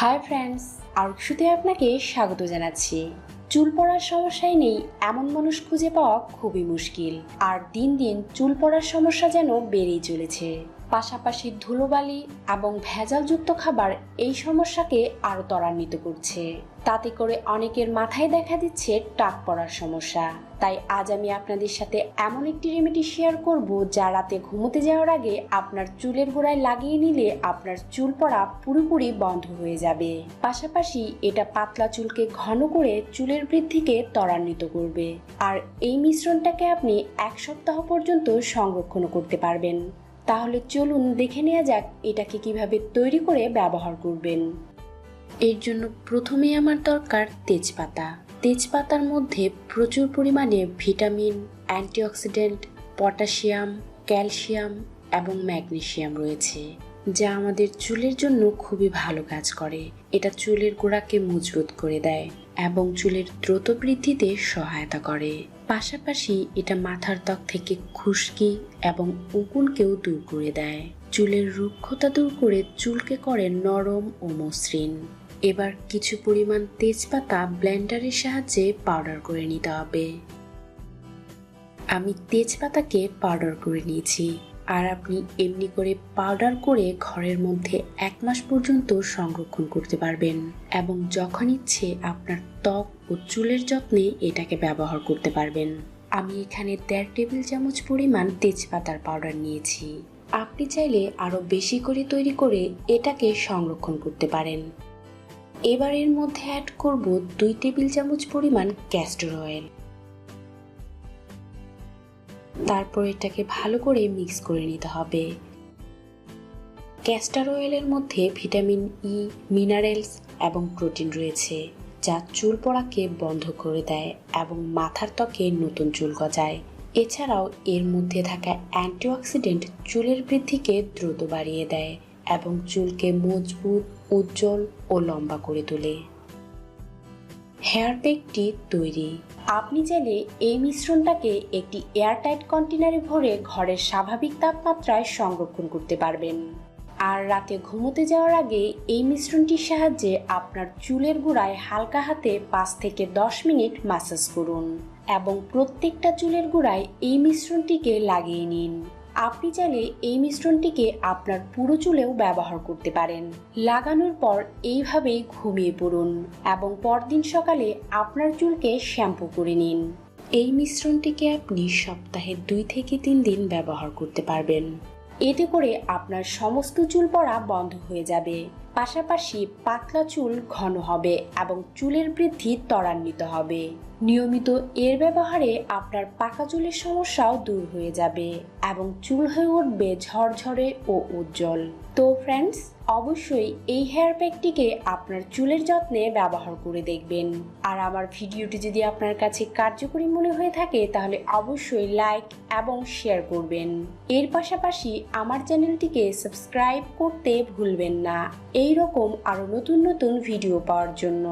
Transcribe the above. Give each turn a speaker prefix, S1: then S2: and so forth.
S1: Hi friends আরুষুতে আপনাকে স্বাগত জানাচ্ছি। চুল পড়ার সমস্যায় নেই এমন মানুষ খুঁজে পাওয়া খুবই মুশকিল। আর দিন দিন চুল পড়ার সমস্যা যেন বেড়েই চলেছে। পাশাপাশি ধুলোবালি এবং ভেজালযুক্ত খাবার এই সমস্যাকে আরও ত্বরান্বিত করছে। তাতে করে অনেকের মাথায় দেখা দিচ্ছে টাক পড়ার সমস্যা। তাই আজ আমি আপনাদের সাথে এমন একটি রেমেডি শেয়ার করব যা রাতে ঘুমোতে যাওয়ার আগে আপনার চুলের গোড়ায় লাগিয়ে নিলে আপনার চুল পড়া পুরোপুরি বন্ধ হয়ে যাবে। পাশাপাশি এটা পাতলা চুলকে ঘন করে চুলের বৃদ্ধিকে ত্বরান্বিত করবে। আর এই মিশ্রণটাকে আপনি এক সপ্তাহ পর্যন্ত সংরক্ষণ করতে পারবেন। তাহলে চলুন দেখে নেওয়া যাক এটাকে কীভাবে তৈরি করে ব্যবহার করবেন। এর জন্য প্রথমেই আমার দরকার তেজপাতা। তেজপাতার মধ্যে প্রচুর পরিমাণে ভিটামিন, অ্যান্টিঅক্সিডেন্ট, পটাশিয়াম, ক্যালসিয়াম এবং ম্যাগনেসিয়াম রয়েছে, যা আমাদের চুলের জন্য খুবই ভালো কাজ করে। এটা চুলের গোড়াকে মজবুত করে দেয়। এবং চুলের দ্রুত বৃদ্ধিতে সহায়তা করে। পাশাপাশি এটা মাথার ত্বক থেকে খুশকি এবং উকুনকেও দূর করে দেয়। চুলের রুক্ষতা দূর করে চুলকে করে নরম ও মসৃণ। এবার কিছু পরিমাণ তেজপাতা ব্লেন্ডারের সাহায্যে পাউডার করে নিতে হবে। আমি তেজপাতাকে পাউডার করে নিয়েছি। আর আপনি এমনি করে পাউডার করে ঘরের মধ্যে এক মাস পর্যন্ত সংরক্ষণ করতে পারবেন এবং যখন ইচ্ছে আপনার ত্বক ও চুলের যত্নে এটাকে ব্যবহার করতে পারবেন। আমি এখানে দেড় টেবিল চামচ পরিমাণ তেজপাতার পাউডার নিয়েছি। আপনি চাইলে আরও বেশি করে তৈরি করে এটাকে সংরক্ষণ করতে পারেন। এবার এর মধ্যে অ্যাড করব দুই টেবিল চামচ পরিমাণ ক্যাস্টর অয়েল তারপর এটাকে ভালো করে মিক্স করে নিতে হবে। ক্যাস্টার অয়েলের মধ্যে ভিটামিন ই মিনারেলস এবং প্রোটিন রয়েছে, যা চুল পড়াকে বন্ধ করে দেয় এবং মাথার ত্বকে নতুন চুল গজায়। এছাড়াও এর মধ্যে থাকা অ্যান্টিঅক্সিডেন্ট চুলের বৃদ্ধিকে দ্রুত বাড়িয়ে দেয় এবং চুলকে মজবুত, উজ্জ্বল ও লম্বা করে তোলে। হেয়ার তৈরি। আপনি চাইলে এই মিশ্রণটাকে একটি এয়ারটাইট কন্টেনারে ভরে ঘরের স্বাভাবিক তাপমাত্রায় সংরক্ষণ করতে পারবেন। আর রাতে ঘুমোতে যাওয়ার আগে এই মিশ্রণটির সাহায্যে আপনার চুলের গোড়ায় হালকা হাতে পাঁচ থেকে দশ মিনিট মাসাজ করুন এবং প্রত্যেকটা চুলের গোড়ায় এই মিশ্রণটিকে লাগিয়ে নিন। আপনি চাইলে এই মিশ্রণটিকে আপনার পুরো চুলেও ব্যবহার করতে পারেন। লাগানোর পর এইভাবেই ঘুমিয়ে পড়ুন এবং পরদিন সকালে আপনার চুলকে শ্যাম্পু করে নিন। এই মিশ্রণটিকে আপনি সপ্তাহে দুই থেকে তিন দিন ব্যবহার করতে পারবেন। এতে করে আপনার সমস্ত চুল পড়া বন্ধ হয়ে যাবে। পাশাপাশি পাতলা চুল ঘন হবে এবং চুলের বৃদ্ধি ত্বরান্বিত হবে। নিয়মিত এর ব্যবহারে আপনার পাকা চুলের সমস্যাও দূর হয়ে যাবে এবং চুল হয়ে উঠবে ঝরঝরে ও উজ্জ্বল। তো ফ্রেন্ডস অবশ্যই এই হেয়ার প্যাকটিকে আপনার চুলের যত্নে ব্যবহার করে দেখবেন। আর আমার ভিডিওটি যদি আপনার কাছে কার্যকরী মনে হয়ে থাকে, তাহলে অবশ্যই লাইক এবং শেয়ার করবেন। এর পাশাপাশি আমার চ্যানেলটিকে সাবস্ক্রাইব করতে ভুলবেন না। এই রকম আরও নতুন নতুন ভিডিও পাওয়ার জন্য।